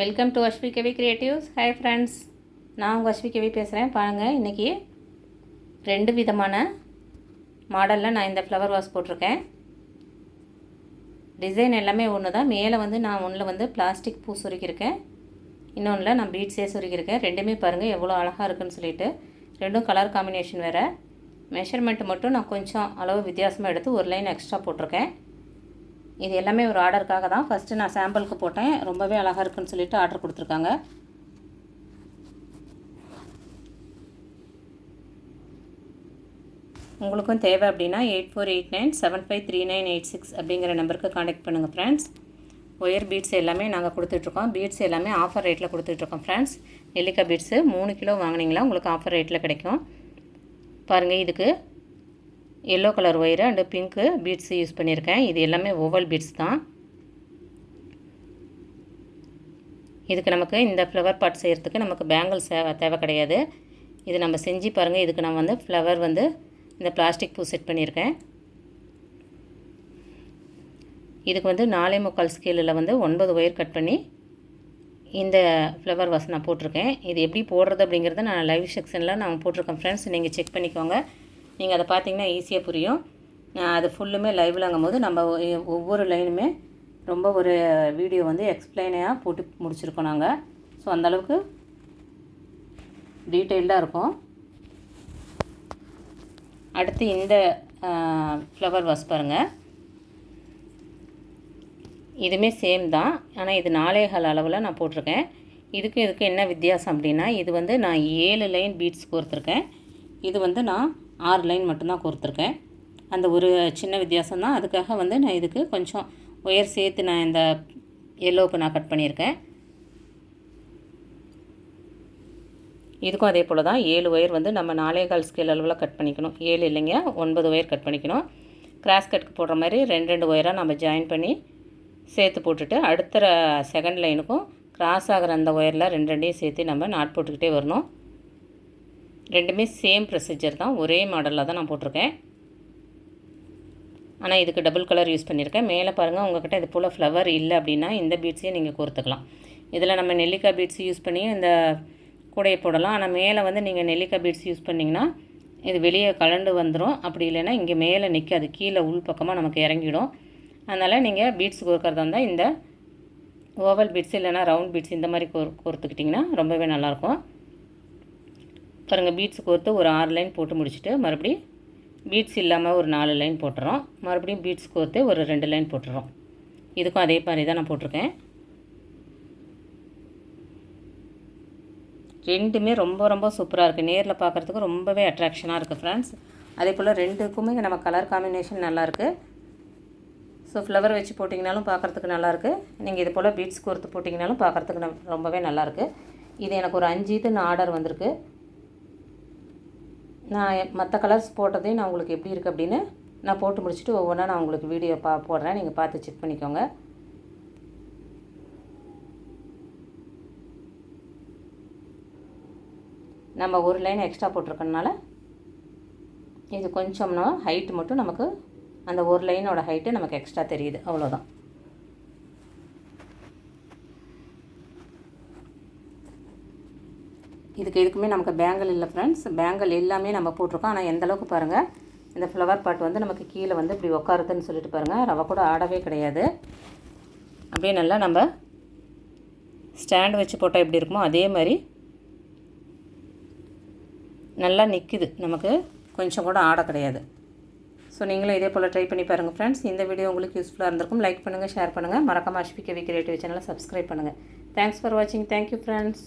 Welcome to Ashvi Kavi creatives hi friends நான் உங்கள் அஸ்வி கவி பேசுகிறேன் பாருங்கள் இன்றைக்கி ரெண்டு விதமான மாடலில் நான் இந்த ஃப்ளவர் வாஸ் போட்டிருக்கேன். டிசைன் எல்லாமே ஒன்று தான் மேலே வந்து நான் ஒன்றில் வந்து பிளாஸ்டிக் பூ சுருக்கியிருக்கேன். இன்னொன்றில் நான் பீட்ஸே சுருக்கியிருக்கேன். ரெண்டுமே பாருங்கள் எவ்வளோ அழகாக இருக்குன்னு சொல்லிட்டு. ரெண்டும் கலர் காம்பினேஷன் வேறு. மெஷர்மெண்ட் மட்டும் நான் கொஞ்சம் அளவு வித்தியாசமாக எடுத்து ஒரு லைன் எக்ஸ்ட்ரா போட்டிருக்கேன். இது எல்லாமே ஒரு ஆர்டருக்காக தான். ஃபஸ்ட்டு நான் சாம்பிளுக்கு போட்டேன். ரொம்பவே அழகாக இருக்குன்னு சொல்லிட்டு ஆர்டர் கொடுத்துருக்காங்க. உங்களுக்கும் தேவை அப்படின்னா eight four eight nine seven five three nine eight six அப்படிங்கிற நம்பருக்கு காண்டாக்ட் பண்ணுங்கள் ஃப்ரெண்ட்ஸ் ஒயர் பீட்ஸ் எல்லாமே நாங்கள் கொடுத்துட்ருக்கோம். பீட்ஸ் எல்லாமே ஆஃபர் ரேட்டில் கொடுத்துட்ருக்கோம் ஃப்ரெண்ட்ஸ் நெல்லிக்காய் பீட்ஸு மூணு கிலோ வாங்கினீங்களா உங்களுக்கு ஆஃபர் ரேட்டில் கிடைக்கும். பாருங்கள் இதுக்கு yellow colour wire and pink beads use பண்ணியிருக்கேன் இது எல்லாமே ஓவல் பீட்ஸ் தான். இதுக்கு நமக்கு இந்த ஃப்ளவர் பாட் செய்கிறதுக்கு நமக்கு பேங்கிள்ஸ் தேவை தேவை கிடையாது. இது நம்ம செஞ்சு பாருங்கள் இதுக்கு நான் வந்து ஃப்ளவர் வந்து இந்த பிளாஸ்டிக் பூ செட் பண்ணியிருக்கேன் இதுக்கு வந்து நாலே முக்கால் ஸ்கேலில் வந்து ஒன்பது ஒயர் கட் பண்ணி இந்த ஃப்ளவர் வாஸ் நான் போட்டிருக்கேன். இது எப்படி போடுறது அப்படிங்கிறத நான் லைவ் செக்ஷனில் நான் போட்டிருக்கேன். ஃப்ரெண்ட்ஸ் நீங்கள் செக் பண்ணிக்கோங்க. நீங்கள் அதை பார்த்தீங்கன்னா ஈஸியாக புரியும். அது ஃபுல்லுமே லைவ்லங்கும் போது நம்ம ஒவ்வொரு லைனுமே ரொம்ப ஒரு வீடியோ வந்து எக்ஸ்பிளைனாக போட்டு முடிச்சிருக்கோம் நாங்கள் ஸோ அந்தளவுக்கு டீட்டெயில்டாக இருக்கும். அடுத்து இந்த ஃப்ளவர் வாஸ் பாருங்கள் இதுவுமே சேம் தான். ஆனால் இது நாலேகால் அளவில் நான் போட்டிருக்கேன். இதுக்கும் இதுக்கு என்ன வித்தியாசம் அப்படின்னா இது வந்து நான் ஏழு லைன் பீட்ஸ் கோர்த்துருக்கேன். இது வந்து நான் ஆறு லைன் மட்டும்தான் கொடுத்துருக்கேன் அந்த ஒரு சின்ன வித்தியாசம் தான் அதுக்காக வந்து நான் இதுக்கு கொஞ்சம் ஒயர் சேர்த்து நான் இந்த எல்லோவுக்கு நான் கட் பண்ணியிருக்கேன். இதுக்கும் அதே போல் தான் ஏழு ஒயர் வந்து நம்ம நாலே கால் ஸ்கேல் அளவில் கட் பண்ணிக்கணும். ஏழு இல்லைங்க ஒன்பது ஒயர் கட் பண்ணிக்கணும். கிராஸ் கட்டுக்கு போடுற மாதிரி ரெண்டு ரெண்டு ஒயராக நம்ம ஜாயின் பண்ணி சேர்த்து போட்டுட்டு அடுத்த செகண்ட் லைனுக்கும் கிராஸ் ஆகிற அந்த ஒயரில் ரெண்டு ரெண்டையும் சேர்த்து நம்ம நாட் போட்டுக்கிட்டே வரணும். ரெண்டுமே சேம் ப்ரொசீஜர் தான். ஒரே மாடலில் தான் நான் போட்டிருக்கேன். ஆனால் இதுக்கு டபுள் கலர் யூஸ் பண்ணியிருக்கேன். மேலே பாருங்கள் உங்கள்கிட்ட இது போல் ஃப்ளவர் இல்லை அப்படின்னா இந்த பீட்ஸையும் நீங்கள் கோர்த்துக்கலாம். இதில் நம்ம நெல்லிக்காய் பீட்ஸ் யூஸ் பண்ணி இந்த கூடையை போடலாம். ஆனால் மேலே வந்து நீங்கள் நெல்லிக்காய் பீட்ஸ் யூஸ் பண்ணிங்கன்னா இது வெளியே கலண்டு வந்துடும் அப்படி இல்லைன்னா இங்கே மேலே நிற்காது கீழே உள் பக்கமாக நமக்கு இறங்கிடும். அதனால் நீங்கள் பீட்ஸ் கோர்க்கறதா இருந்தால் இந்த ஓவல் பீட்ஸ் இல்லைனா ரவுண்ட் பீட்ஸ் இந்த மாதிரி கோர் கோர்த்துக்கிட்டிங்கன்னா ரொம்பவே நல்லாயிருக்கும் பாருங்கள் பீட்ஸ் கோர்த்து ஒரு ஆறு லைன் போட்டு முடிச்சுட்டு மறுபடியும் பீட்ஸ் இல்லாமல் ஒரு நாலு லைன் போட்டுறோம். மறுபடியும் பீட்ஸ் கோர்த்து ஒரு ரெண்டு லைன் போட்டுறோம். இதுக்கும் அதே மாதிரி தான் நான் போட்டிருக்கேன். ரெண்டுமே ரொம்ப ரொம்ப சூப்பராக இருக்குது நேரில் பார்க்குறதுக்கு ரொம்பவே அட்ராக்ஷனாக இருக்குது ஃப்ரெண்ட்ஸ் அதே போல் ரெண்டுக்குமே நம்ம கலர் காம்பினேஷன் நல்லாயிருக்கு ஸோ ஃப்ளவர் வச்சு போட்டிங்கனாலும் பார்க்குறதுக்கு நல்லாயிருக்கு நீங்கள் இது போல் பீட்ஸ் கோர்த்து போட்டிங்கனாலும் பார்க்குறதுக்கு ரொம்பவே நல்லாயிருக்கு இது எனக்கு ஒரு அஞ்சு இதுன்னு ஆர்டர் வந்திருக்கு. நான் மற்ற கலர்ஸ் போட்டதையும் நான் உங்களுக்கு எப்படி இருக்குது அப்படின்னு நான் போட்டு முடிச்சுட்டு ஒவ்வொன்றா நான் உங்களுக்கு வீடியோ பா போடுறேன். நீங்கள் பார்த்து செக் பண்ணிக்கோங்க. நம்ம ஒரு லைன் எக்ஸ்ட்ரா போட்டிருக்கனால இது கொஞ்சம்னா ஹைட்டு மட்டும் நமக்கு அந்த ஒரு லைனோட ஹைட்டு நமக்கு எக்ஸ்ட்ரா தெரியுது. அவ்வளோதான் இதுக்கு எதுக்குமே நமக்கு பேங்கல் இல்லை ஃப்ரெண்ட்ஸ் பேங்கல் எல்லாமே நம்ம போட்டிருக்கோம். ஆனால் எந்தளவுக்கு பாருங்கள் இந்த ஃப்ளவர் பாட் வந்து நமக்கு கீழே வந்து இப்படி உட்காருதுன்னு சொல்லிட்டு பாருங்கள் ரவை கூட ஆடவே கிடையாது. அப்படியே நல்லா நம்ம ஸ்டாண்ட் வச்சு போட்டால் எப்படி இருக்குமோ அதே மாதிரி நல்லா நிற்குது நமக்கு கொஞ்சம் கூட ஆட கிடையாது. ஸோ நீங்களும் இதே போல் ட்ரை பண்ணி பாருங்கள் ஃப்ரெண்ட்ஸ் இந்த வீடியோ உங்களுக்கு யூஸ்ஃபுல்லாக இருந்திருக்கும். லைக் பண்ணுங்கள் ஷேர் பண்ணுங்கள் மறக்காமல் அஷ்பிகவி கிரியேட்டிவ் சேனலை சப்ஸ்கிரைப் பண்ணுங்கள் தேங்க்ஸ் ஃபார் வாட்சிங் தேங்க்யூ ஃப்ரெண்ட்ஸ்